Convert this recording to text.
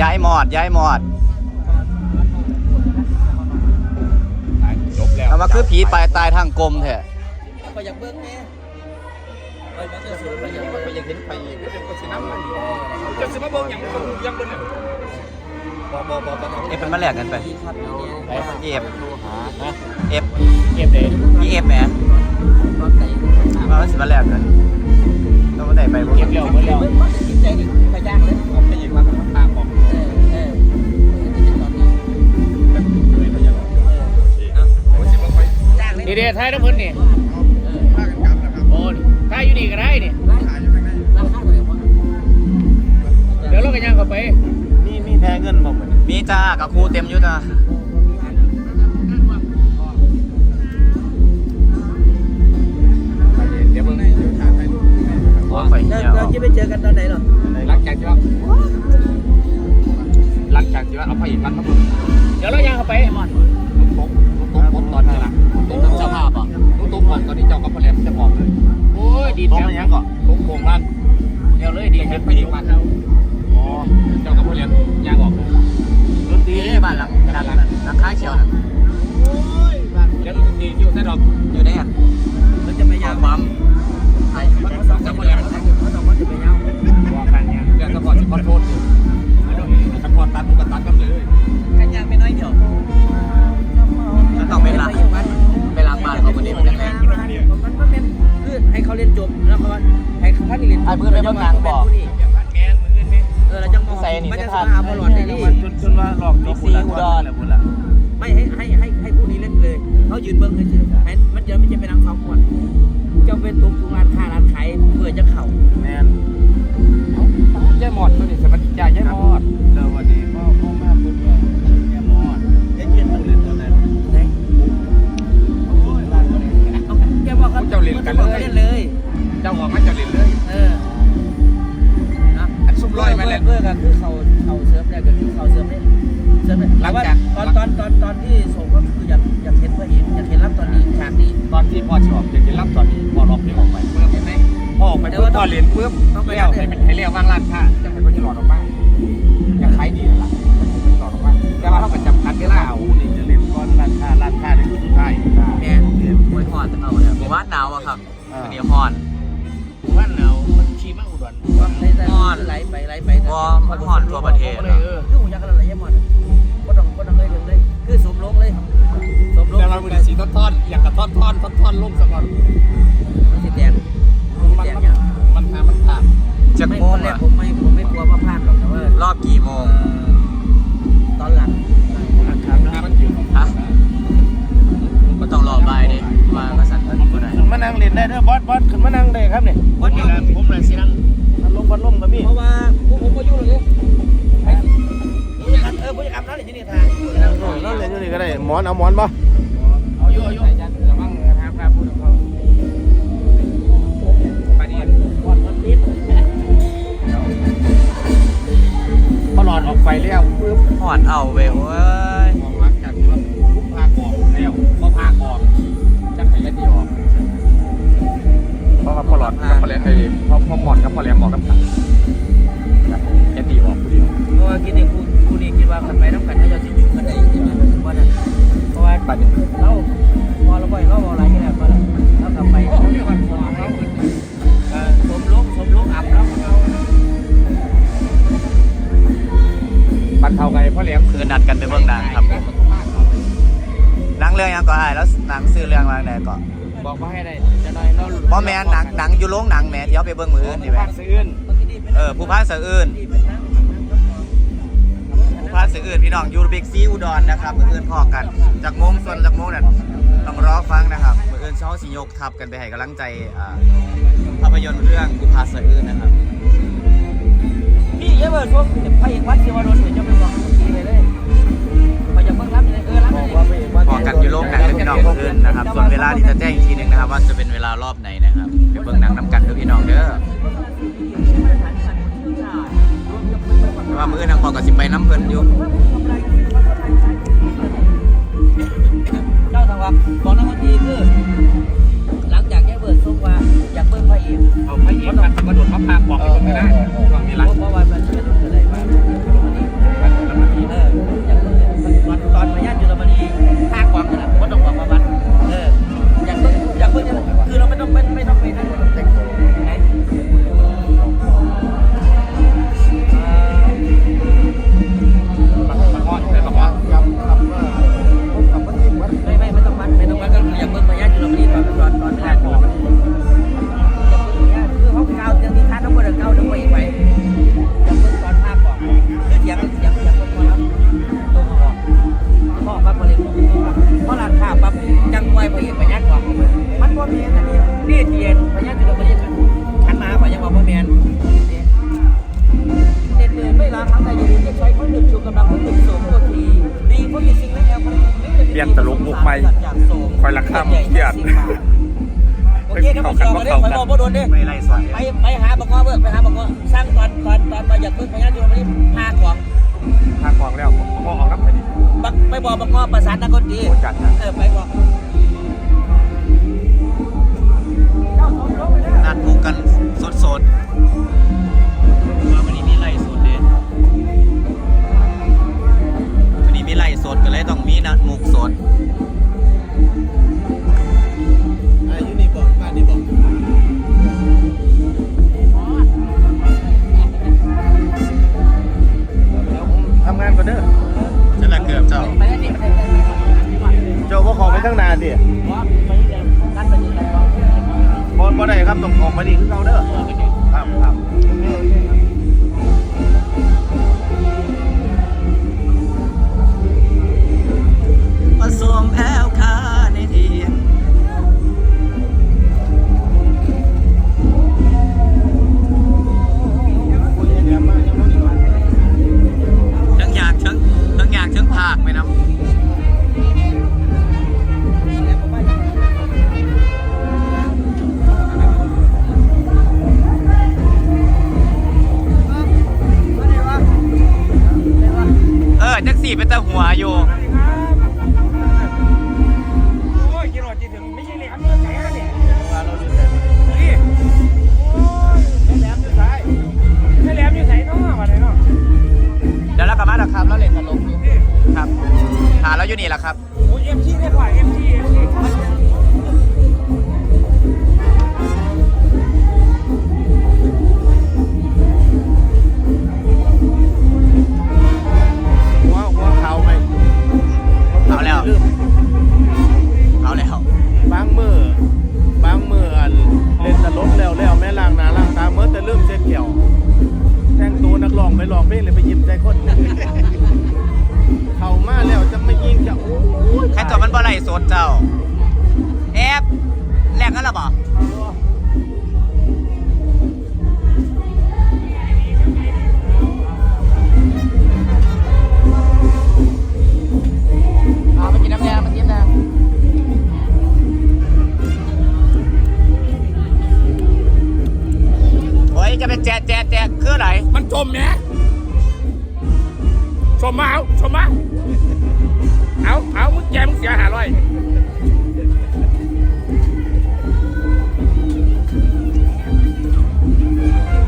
ย้ายหมอดย้ายหมอดจบแล้วเอามาคือผีปลายตายทางกลมแท้ไปอยากเบิ้งแม่ไปมาเจอสูงไปอยากไปยังเห็นไปอีกก็จะก็สิน้ำมันจะสิมาเบิ่งหยังคนยังเบิ่งเนี่ยบ่บ่บ่บ่เอฟเป็นมาแลกกันไปที่ครับนี่เนี่ยเอฟฮะเอฟเก็บเด้พี่เอฟแหมรถไก่ว่ามันสิมาแลกกันต้องมาได้ไปบ่เก็บแล้วเบิ่งแล้วเบิ้งมันจะกินใจดิไปย่างเลยเอาไปยิงมาทาง เลยนี่เด้ท้ายน้ำเพิ่นนี่เออพากันกลับนะครับโอ้นี่ท้ายอยู่นี่ก็ได้นี่ราคาอยู่ไหนราคาเท่าไหร่วะเดี๋ยวเราก็ย่างเข้าไปมีมีแพ้เงินบ่มีจ้ากับครูเต็มอยู่จ้าเดี๋ยวเบิ่งให้เดี๋ยวถ่ายให้ดูโอ้ยไฟเราเหี่ยวเราจะไปเจอกันตอนไหนหรอหลังจากที่ว่าหลังจากที่ว่าเอาไปอีกมันมาเบิ่งเดี๋ยวเราย่างเข้าไป ลูกตุ๊กผมตอนนี้เจ้ากับพ่อแหลมจะบอกเลยโอ้ยดีผมแถวมันยังก่อนลูกโคงล่างเดี๋ยวเลยดีเห็แถนวไปอีกมันอ๋อเจ้ากับพ่อแหลมย่างออกเลยดนตรีนี่บ้านหลังด้านหลังนั้นหลังคาเขียวน่ะ เขาท่านนี่เล่นไอ้เพื่อนไปเบิ่งหนังบอกเออเราจังมองมันจะสมาบอลได้ดีจนจนว่าหลอกบิ๊กซีอุดรแหละบุญละไม่ให้ให้ให้ให้คู่นี้เล่นเลยเขายืนเบิ้งเฉยๆให้มันจะไม่ใช่เป็นนางสาวขวดจะเป็นตุกตุกร้านค้าร้านขายเพื่อจะเข่าแมนยายหมดตัวนี้สวัสดีจ้ายายหมดแล้ววันนี้พ่อพ่อแม่ปุ๊บแกมอดไอ้เกียนต้องเล่นตอนไหนแกบอกเขาเล่นเลยเจ้าของมันจะเล่นเลย ร้อยมาเล่นเพื่อกันคือเขาเขาเซิร์ฟได้ก็คือเขาเซิร์ฟได้เซิร์ฟได้แต่ว่าตอนตอนตอนตอนที่ส่งก็คืออยากอยากเห็นพระเอกอยากเห็นรับตอนนี้ฉากนี้ตอนที่พ่อชอบจะกินรับตอนนี้พ่อรอบนี้ออกไปเพิ่มเห็นไหมพ่อออกไปเพิ่มพ่อเรียนเพิ่มแล้วให้เป็นให้เรียกว่างร้านค้าจะเป็นคนที่หลอดออกมาอยากขายดีล่ะหลอดออกมาแต่ว่าเขาเป็นจำกัดเวลาเอานี่จะเล่นก้อนร้านค้าร้านค้าในสุดท้ายแมนโอ้ยฮอนเอาเนี่ยหมู่บ้านหนาวอะครับวันนี้ฮอนบ้านเรามันชีมาอุดรว่า ไหลไหลไปไหลไปพอมันฮอนทั่วประเทศเลยอะเออคือหูยักษ์อะไรยังหมดก็ต้องก็ต้องเลยเลยคือสมลงเลยสมลงแต่เราเป็นสีท่อนๆอย่างกับท่อนๆท่อนๆลงสะก่อนมันสีแดงมันแดงมันยังมันหามันขาดจะไม่โมงแรกอะผมไม่ผมไม่กลัวว่าพลาดหรอกแต่ว่ารอบกี่โมงตอนหลังหามันอยู่ฮะ ก็ต้องรอบ่ายดิว่าก็สั่นมันบ่ได้ขึ้นมานั่งเล่นได้เด้อบอสบอสขึ้นมานั่งได้ครับนี่วันนี้ผมเลยสินั่ง พัดลมพัดลมก็มีเพราะว่าพวกผมก็ยุ่งเลยเออผู้จัดการนั่นแหละที่นี่ทางนั่งเล่นอยู่นี่ก็ได้หมอนเอาหมอนบ่เอาอยู่เอาอยู่จะระวังหาพาพูดกับเขาไปดีก่อนมันติดพอหลอดออกไปแล้วปึ๊บฮอนเอาเว้ยโอ้ย ว่าพอหลอดกับพอแหลมไอ้พอพอหมอดกับพอแหลมบอกกับกันแค่ดีออกผู้เดียวเพราะว่าคิดในคู่คู่นี้คิดว่าขันไปน้ำกันถ้าเราจะอยู่กันได้ใช่ไหมว่านั่นเพราะว่าบัดนี้เราพอเราบ่อยเราอะไรกันแล้วก็เรากลับไปเราเรียกว่าสมเราสมลุกสมลุกอับเราเราบัดเท่าไงพ่อแหลมคือนัดกันไปเบิ่งหนังครับหนังเรื่องหยังก็อ้ายแล้วหนังซื้อเรื่องว่าไหนก็บอกว่าให้ได้ จะน้อยเราบ่แม่นหนังหนังอยู่โรงหนังแหมที่เอาไปเบิ่งมื้ออื่นนี่แหมภาคซื่นเออผู้พากย์สะอื่นผู้พากย์สะอื่นพี่น้องอยู่บิ๊กซีอุดรนะครับมื้ออื่นพอกัน จากโมงส่วนจากโมงนั่นต้องรอฟังนะครับมื้ออื่นเช้าสิยกทัพกันไปให้กำลังใจอ่าภาพยนตร์เรื่องผู้พากย์สะอื่นนะครับพี่เยอะเบิร์ดพวกพระเอกวัดศิวดลเดี๋ยวจะไปบอกทีไปเลยไปจากเมืองรับเลยเออรับเลยพอกันอยู่โรงหนังนะพี่น้องมื้ออื่นนะครับส่วนเวลาที่จะแจ้งอีกทีหนึงนะครับ ว่าจะเป็นเวลารอบไหนนะครับไปเบิ่งหนังน้ำกันเด้อพี่น้องเด้อแต่ว่ามื้ออื่นทางพอก็สิไปน้ำเพิ่นอยู่เจ้าทางวังบอกนักดนตรีคือ หลังจากแยกเบิร์ดส่งว่าอยากเบิ้งพระเอกเอาพระเอกมันกระโดดมาพากบอกให้คนไม่ได้ นดิไม่ไล่สอยไปไปหาบักง้อเบิกไปหาบักง้อสร้างตอนตอนตอนมาอย่าพิ่งพยานอยู่วันนี้พาของพางกองแล้วผมก็ออกรับไปดิบัไปบอกบักง้อประสานนักดนดีจัดนะเออไปบอกนัดพบกันสดๆ ทั้งนานสิบอลบอลไหนครับต้องออกมาดีคือเราเด้อครับครับะไปแจกแจกแจกคืออะไรมันจมแหมชมมาเอาชมมาเอาเอามึงแจมึงเสียหาร้อย